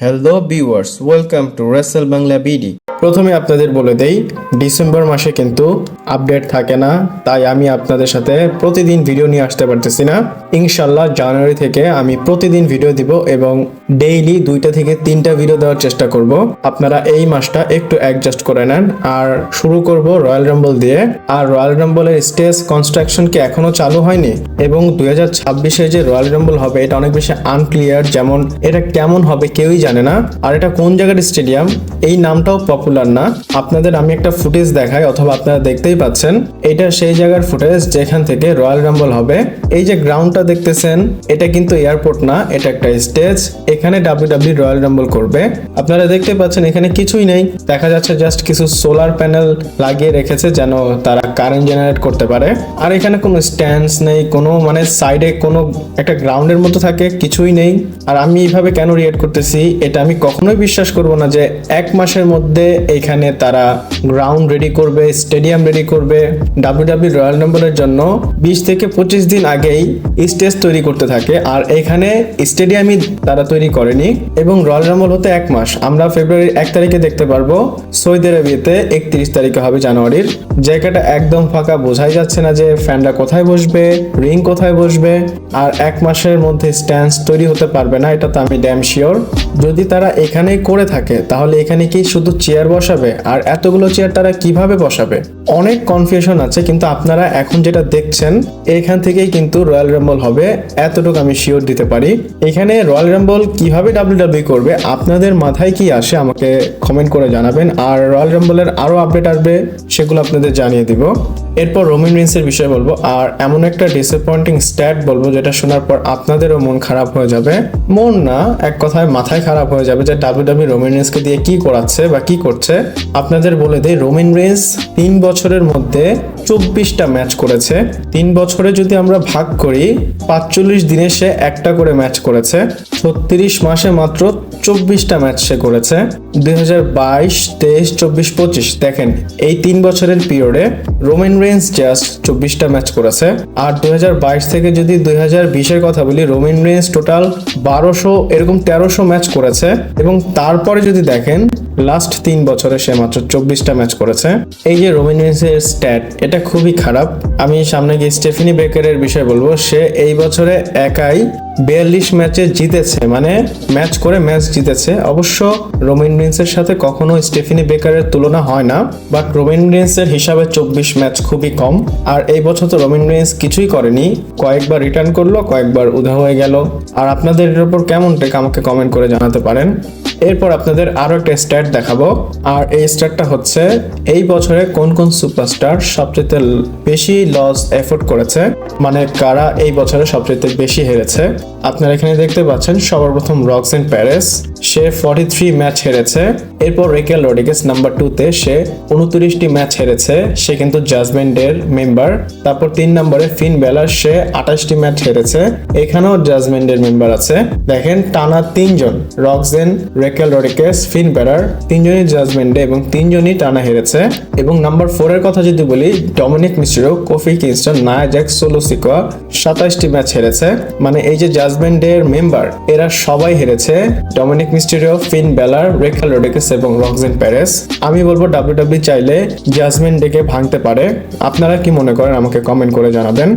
Hello viewers welcome to wrestle Bangla BD প্রথমে আপনাদের বলে দেই, ডিসেম্বর মাসে কিন্তু আপডেট থাকে না, তাই আমি আপনাদের সাথে প্রতিদিন ভিডিও নিয়ে আসতে পারতেছি না। ইনশাল্লাহ জানুয়ারি থেকে আমি প্রতিদিন ভিডিও দিব এবং ডেইলি দুইটা থেকে তিনটা ভিডিও দেওয়ার চেষ্টা করব। আপনারা এই মাসটা একটু অ্যাডজাস্ট করে নেন। আর শুরু করব রয়্যাল রাম্বল দিয়ে। আর রয়্যাল রাম্বলের স্টেজ কনস্ট্রাকশন কি এখনও চালু হয়নি? এবং দুই হাজার ছাব্বিশে যে রয়্যাল রাম্বল হবে, এটা অনেক বেশি আনক্লিয়ার যেমন এটা কেমন হবে কেউই জানে না। আর এটা কোন জায়গার স্টেডিয়াম এই নামটাও পপুলার না। আপনাদের আমি একটা ফুটেজ দেখাই, অথবা আপনারা দেখতেই পাচ্ছেন। এটা সেই জায়গার ফুটেজ যেখান থেকে রয়্যাল রাম্বল হবে। এই যে গ্রাউন্ডটা দেখতেছেন, এটা কিন্তু এয়ারপোর্ট না, এটা একটা স্টেজ এখানে ডাব্লিউডাব্লিউ রয়্যাল রাম্বল করবে। আপনারা দেখতে পাচ্ছেন এখানে কিছুই নেই। দেখা যাচ্ছে জাস্ট কিছু সোলার প্যানেল লাগিয়ে রেখেছে যেন তারা কারেন্ট জেনারেট করতে পারে। আর এখানে কোনো স্ট্যান্ডস নেই, কোনো মানে সাইডে কোনো একটা গ্রাউন্ডের মতো থাকে, কিছুই নেই। আর আমি এইভাবে কেন রিয়েক্ট করতেছি, এটা আমি কখনোই বিশ্বাস করব না যে এক মাসের মধ্যে এখানে তারা গ্রাউন্ড রেডি করবে স্টেডিয়াম রেডি করবে। ডাব্লিউডাব্লিউ রয়্যাল নম্বরের জন্য বিশ থেকে পঁচিশ দিন আগেই স্টেজ তৈরি করতে থাকে। আর এখানে স্টেডিয়ামই তারা তৈরি করেনি এবং রয়্যাল রাম্বল হতে এক মাস। আমরা ফেব্রুয়ারির এক তারিখে দেখতে পারব সৌদি আরবিয়াতে একত্রিশ তারিখে হবে জানুয়ারির। জায়গাটা একদম ফাঁকা, বোঝাই যাচ্ছে না যে ফ্যানরা কোথায় বসবে, রিং কোথায় বসবে, আর এক মাসের মধ্যে স্ট্যান্ডস তৈরি হতে পারবে না, এটা তো আমি ড্যাম শিওর যদি তারা এখানেই করে থাকে, তাহলে এখানে কি শুধু চেয়ার বসাবে? আর এতগুলো চেয়ার তারা কীভাবে বসাবে? অনেক কনফিউশন আছে, কিন্তু আপনারা এখন যেটা দেখছেন, এখান থেকেই কিন্তু রয়্যাল রাম্বল হবে। এতটুকু আমি শিওর দিতে পারি। এখানে রয়্যাল রাম্বল কীভাবে ডাব্লিউডাব্লিউ করবে, আপনাদের মাথায় কি আসে আমাকে কমেন্ট করে জানাবেন। আর রয়্যাল রাম্বলের আরও আপডেট আসবে, সেগুলো আপনাদের জানিয়ে দিব। এরপর রোমিন রিন্সের বিষয়ে বলব, আর এমন একটা ডিসঅ্যাপয়েন্টিং স্ট্যাট বলব, যেটা শোনার পর আপনাদেরও মন খারাপ হয়ে যাবে। মন না, এক কথায় মাথায় খারাপ হয়ে যাবে যে ডাব্লিউডাব্লিউ রোমিন রিন্সকে দিয়ে কি করাচ্ছে বা কি করছে। আপনাদের বলে দেই রোমিন রিন্স তিন বছরের মধ্যে চব্বিশটা ম্যাচ করেছে। তিন বছরে যদি আমরা ভাগ করি, পাঁচচল্লিশ দিনে সে একটা করে ম্যাচ করেছে। ছত্রিশ মাসে মাত্র চব্বিশটা ম্যাচ সে করেছে। দুই হাজার বাইশ, তেইশ, চব্বিশ, পঁচিশ, দেখেন, এই তিন বছরের পিরিয়ডে রোমেন রেন্স জাস্ট চব্বিশটা ম্যাচ করেছে। আর দুই হাজার বাইশ থেকে যদি দুই হাজার বিশের কথা বলি রোমেন রেন্স টোটাল বারোশো, এরকম তেরোশো ম্যাচ করেছে। এবং তারপরে যদি দেখেন লাস্ট তিন বছরে সে মাত্র চব্বিশটা ম্যাচ করেছে। এই যে রোমেন রেন্সের স্ট্যাট এটা খুবই খারাপ। আমি সামনে গিয়ে স্টেফিনি বেকারের বিষয়ে বলব, সে এই বছরে একাই বিয়াল্লিশ ম্যাচে জিতেছে মানে ম্যাচ করে ম্যাচ জিতেছে। অবশ্য রোমিন রিন্সের সাথে কখনো স্টেফিনি বেকারের তুলনা হয় না বাট রোমিন রিন্সের হিসাবে চব্বিশ ম্যাচ খুবই কম। আর এই বছর তো রোমিন রিন্স কিছুই করেনি, কয়েকবার রিটার্ন করল, কয়েকবার উধা হয়ে গেল। আর আপনাদের এর উপর কেমন টেক আমাকে কমেন্ট করে জানাতে পারেন। এরপর আপনাদের আরও একটা স্টার্ট দেখাবো। আর এই স্টার্টটা হচ্ছে, এই বছরে কোন কোন সুপারস্টার সবচেয়ে বেশি লস এফোর্ট করেছে? মানে কারা এই বছরে সবচেয়ে বেশি হেরেছে? আপনারা এখানে দেখতে পাচ্ছেন সবার প্রথম রক্সেন প্যারেস সে ফর্টি থ্রি ম্যাচ হেরেছে। এরপর রেকেল রোডিগেস নাম্বার টুতে সে উনত্রিশটি ম্যাচ হেরেছে। সে কিন্তু জাজমেন্টের মেম্বার তারপর তিন নম্বরে ফিন বেলার সে আঠাশটি ম্যাচ হেরেছে। এখানেও জাজমেন্টের মেম্বার আছে। দেখেন টানা তিনজন রক্সেন রেকেল রোডিকেস ফিন বেলার তিনজনই জাজমেন্টে এবং তিনজনই টানা হেরেছে। এবং নাম্বার ফোর এর কথা যদি বলি Dominik Mysterio Kofi Kingston Nia Jax Solo Sikoa সাতাশটি ম্যাচ হেরেছে। মানে এই যে জাজমেন্টের মেম্বার এরা সবাই হেরেছে। ডমিনিক মিস্টেরিও ফিন বেলার, রেখাল রোডেকেস এবং রক্সেন প্যারেস আমি বলব ডাব্লিউডাব্লিউ চাইলে জাসমিন ডেকে ভাঙতে পারে। আপনারা কি মনে করেন, আমাকে কমেন্ট করে জানাবেন।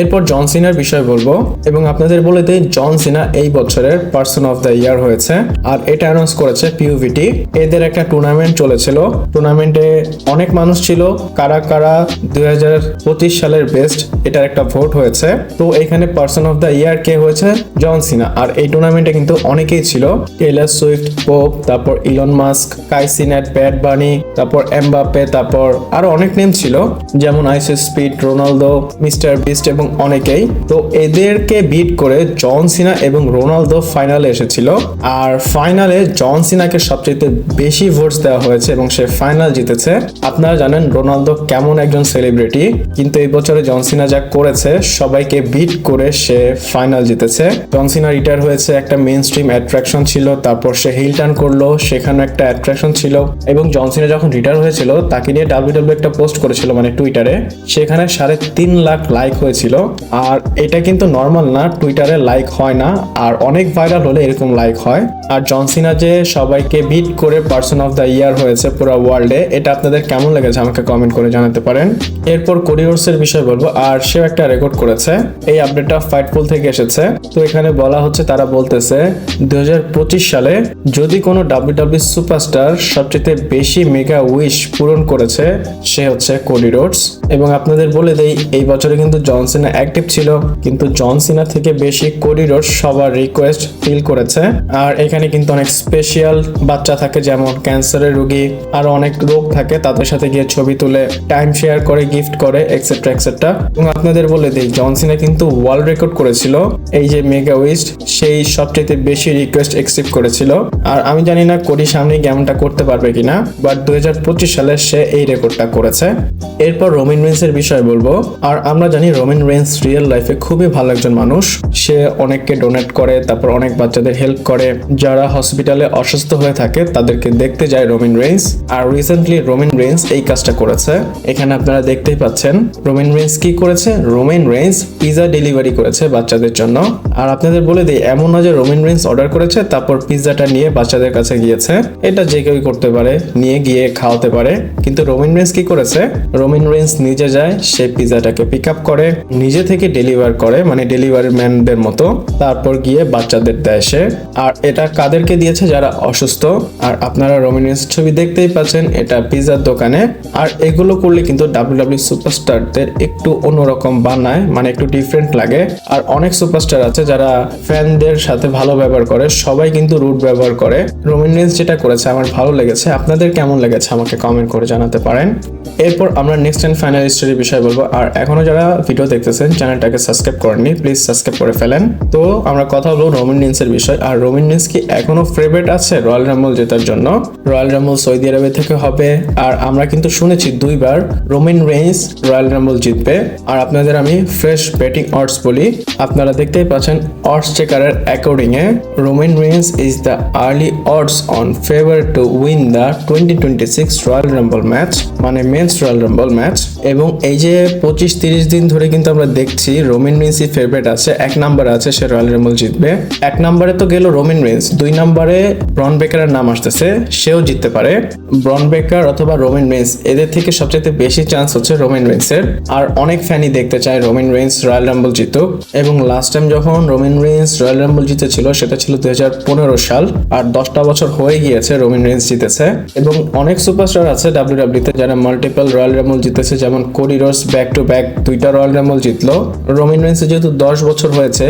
এরপর জন সিনার বিষয় বলব, এবং আপনাদের বলে দিই জন সিনা এই বছরের পার্সন অফ দ্য ইয়ার হয়েছে, আর এটা অ্যানাউন্স করেছে পিউভিটি এদের একটা টুর্নামেন্ট চলেছিল। টুর্নামেন্টে অনেক মানুষ ছিল, কারা কারা দুই সালের বেস্ট এটার একটা ভোট হয়েছে। তো এখানে পার্সন অফ দ্য ইয়ার কে হয়েছে? John Cena. আর এই টুর্নামেন্টে কিন্তু অনেকেই ছিল। টেইলার সুইফট পোপ তারপর Elon Musk Kai Cenat Bad Bunny তারপর এমবাপে তারপর আরও অনেক নেম ছিল, যেমন IShowSpeed Ronaldo MrBeast এবং অনেকেই। তো এদেরকে বিট করে জন সিনা এবং রোনালদো ফাইনালে এসেছিল। আর ফাইনালে জন সিনাকে সবচেয়ে বেশি ভোটস দেওয়া হয়েছে এবং সে ফাইনাল জিতেছে। আপনারা জানেন রোনালদো কেমন একজন সেলিব্রিটি কিন্তু এই বছরে জন সিনা যা করেছে, সবাইকে বিট করে সে ফাইনাল জিতেছে। জন সিনা রিটায়ার হয়েছে, একটা মেন স্ট্রিম অ্যাট্রাকশন ছিল, তারপর সে হিল টার্ন করল সেখানে একটা অ্যাট্রাকশন ছিল। এবং জন সিনা যখন রিটায়ার হয়েছিল, তাকে নিয়ে ডাব্লিউডাব্লিউ একটা পোস্ট করেছিল মানে টুইটারে সেখানে সাড়ে তিন লাখ লাইক হয়েছিল। ছিল। আর এটা কিন্তু নর্মাল না টুইটারে লাইক হয় না। আর অনেক ভাইরাল হলে এরকম লাইক হয়। আর জনসিনা যে সবাইকে বিট করে পার্সন অফ দ্য ইয়ার হয়েছে পুরো ওয়ার্ল্ডে এটা আপনাদের কেমন লেগেছে আমাকে কমেন্ট করে জানাতে পারেন। এরপর কোরিওর্সের বিষয় বলব। আর সেও একটা রেকর্ড করেছে। এই আপডেটটা ফাইটফুল থেকে এসেছে। তো এখানে বলা হচ্ছে, তারা বলতেছে দু হাজার পঁচিশ সালে যদি কোনো ডাব্লিউডাব্লিউ সুপারস্টার সবচেয়ে বেশি মেগা উইশ পূরণ করেছে, সে হচ্ছে কোডি এবং আপনাদের বলে দেই, এই বছরে কিন্তু জনসিনা অ্যাক্টিভ ছিল, কিন্তু জনসিনা থেকে বেশি কোডি সবার রিকোয়েস্ট ফিল করেছে। আর এখানে কিন্তু অনেক স্পেশাল বাচ্চা থাকে, যেমন ক্যান্সারের রোগী, আর অনেক রোগ থাকে, তাদের সাথে গিয়ে ছবি তুলে টাইম শেয়ার করে গিফট করে এক্সেট্রা এক্সেট্রা এবং আপনাদের বলে দিই জনসিনা কিন্তু ওয়ার্ল্ড রেকর্ড করেছিল। এই যে মেগা উইস্ট সেই সবচেয়ে বেশি রিকোয়েস্ট অ্যাকসেপ্ট করেছিল। আর আমি জানি না কোডি সামনে গেমটা করতে পারবে কিনা বাট দুই হাজার পঁচিশ সালে সে এই রেকর্ডটা করেছে। এরপর রোমিন রেন্সের বিষয় বলব, আর আমরা জানি রোমিন রেন্স রিয়েল লাইফে খুবই ভালো একজন মানুষ। সে অনেককে ডোনেট করে, তারপর অনেক বাচ্চাদের হেল্প করে। যারা হসপিটালে অসুস্থ হয়ে থাকে, তাদেরকে দেখতে যায় রোমিন রেন্স আর রিসেন্টলি রোমিন রেন্স এই কাজটা করেছে। এখানে আপনারা দেখতেই পাচ্ছেন রোমিন রেন্স কি করেছে? রোমিন রেন্স পিজা ডেলিভারি করেছে বাচ্চাদের জন্য। আর আপনাদের বলে দিই, এমন না যে রোমিন রেন্স অর্ডার করেছে, তারপর পিৎজাটা নিয়ে বাচ্চাদের কাছে গিয়েছে। এটা যে কেউই করতে পারে, নিয়ে গিয়ে খাওয়াতে পারে। কিন্তু রোমিন রেন্স কি করেছে? রোমিন রেন্স নিজে যায়, সে পিৎজাটাকে পিক আপ করে। নিজে থেকে ডেলিভার করে মানে ডেলিভারি ম্যানদের মতো, তারপর গিয়ে বাচ্চাদের দেয় আর এটা কাদেরকে দিয়েছে? যারা অসুস্থ। আর আপনারা রোমিন রেন্স ছবি দেখতেই পাচ্ছেন, এটা পিৎজার দোকানে। আর এগুলো করলে কিন্তু ডাব্লিউডাব্লিউ সুপারস্টারদের একটু অন্যরকম বানায় মানে একটু ডিফারেন্ট লাগে। আর অনেক সুপারস্টার আছে যারা ফ্যানদের সাথে ভালো ব্যবহার করে, সবাই কিন্তু রুট ব্যবহার করে। রোমিন রেন্স যেটা করেছে, আমার ভালো লেগেছে। আপনাদের কেমন লেগেছে আমাকে কমেন্ট করে জানাতে পারেন। এরপর আমরা নেক্সট অ্যান্ড ফাইনাল স্টোরির বিষয়ে বলব। আর এখনও যারা ভিডিও দেখতেছেন চ্যানেলটাকে সাবস্ক্রাইব করেননি প্লিজ সাবস্ক্রাইব করে ফেলেন। তো আমরা কথা বলব রোমিন রেন্সের বিষয়। আর রোমিন রেন্স কি এখনও ফেভারিট আছে রয়্যাল রাম্বল জেতার জন্য? রয়্যাল রাম্বল সৌদি আরবে থেকে হবে। আর আমরা কিন্তু শুনেছি দুইবার রোমিন রেন্স রয়্যাল রাম্বল জিতবে। আর আপনাদের আমি ফ্রেশ ব্যাটিং অর্ডস বলি। আপনারা দেখতেই পাচ্ছেন অর্ডস চেকারের according A Roman Reigns is the early odds on favour to win the twenty twenty six Royal Rumble match মানে মেন্স রয়্যাল রাম্বল ম্যাচ এবং এই যে পঁচিশ তিরিশ দিন ধরে কিন্তু আমরা দেখছি, রোমিন রেন্সই ফেভারিট আছে, এক নম্বরে আছে, সে রয়্যাল রাম্বল জিতবে। এক নম্বরে তো গেল রোমিন রেন্স, দুই নম্বরে ব্রন বেকারের নাম আসতেছে, সেও জিততে পারে। ব্রন বেকার অথবা রোমিন রেন্স, এদের থেকে সবচেয়ে বেশি চান্স হচ্ছে রোমিন রেন্সের। আর অনেক ফ্যানই দেখতে চায় রোমিন রেন্স রয়্যাল রাম্বল জিতুক। এবং লাস্ট টাইম যখন রোমিন রিন্স রয়্যাল রাম্বল জিতেছিল, সেটা ছিল দুই হাজার পনেরো সাল, আর দশটা বছর হয়ে গিয়েছে রোমিন রিন্স জিতেছে। এবং অনেক সুপারস্টার আছে ডাব্লিউ তে যারা মাল্টিপল রয়্যাল রাম্বল জিতেছে, যেমন Cody Rhodes back to back দুইটা রয়্যাল রাম্বল জিতলো। রোমিন রেন্সের যেহেতু দশ বছর হয়েছে,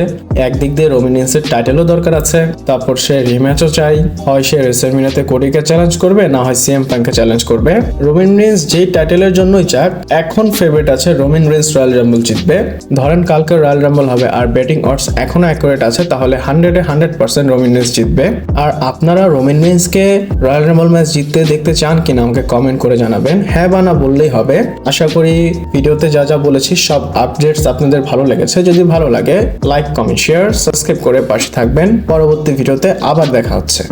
একদিক দিয়ে রোমিন রেন্সের টাইটেলও দরকার আছে। তারপর সে রিম্যাচও চাই। হয় সে রেসেলমিনাতে কোডিকে চ্যালেঞ্জ করবে, না হয় সিএম পাঙ্কে চ্যালেঞ্জ করবে। রোমিন রেন্স যেই টাইটেলের জন্যই চাক, এখন ফেভারিট আছে রোমিন রেন্স রয়্যাল রাম্বল জিতবে। ধরেন কালকে রয়্যাল রাম্বল হবে আর ব্যাটিং অর্ডস এখনও অ্যাকুরেট আছে, তাহলে হান্ড্রেডে হান্ড্রেড পার্সেন্ট রোমিন রেন্স জিতবে। আর আপনারা রোমিন রেন্সকে রয়্যাল রাম্বল ম্যাচ জিততে দেখতে চান কিনা আমাকে কমেন্ট করে জানাবেন। হ্যাঁ বা না বললেই হবে। আশা করি ভিডিওতে যা যা বলেছি সব আপডেটস আপনাদের ভালো লেগেছে, যদি ভালো লাগে লাইক কমেন্ট শেয়ার সাবস্ক্রাইব করে পাশে থাকবেন। পরবর্তী ভিডিওতে আবার দেখা হচ্ছে।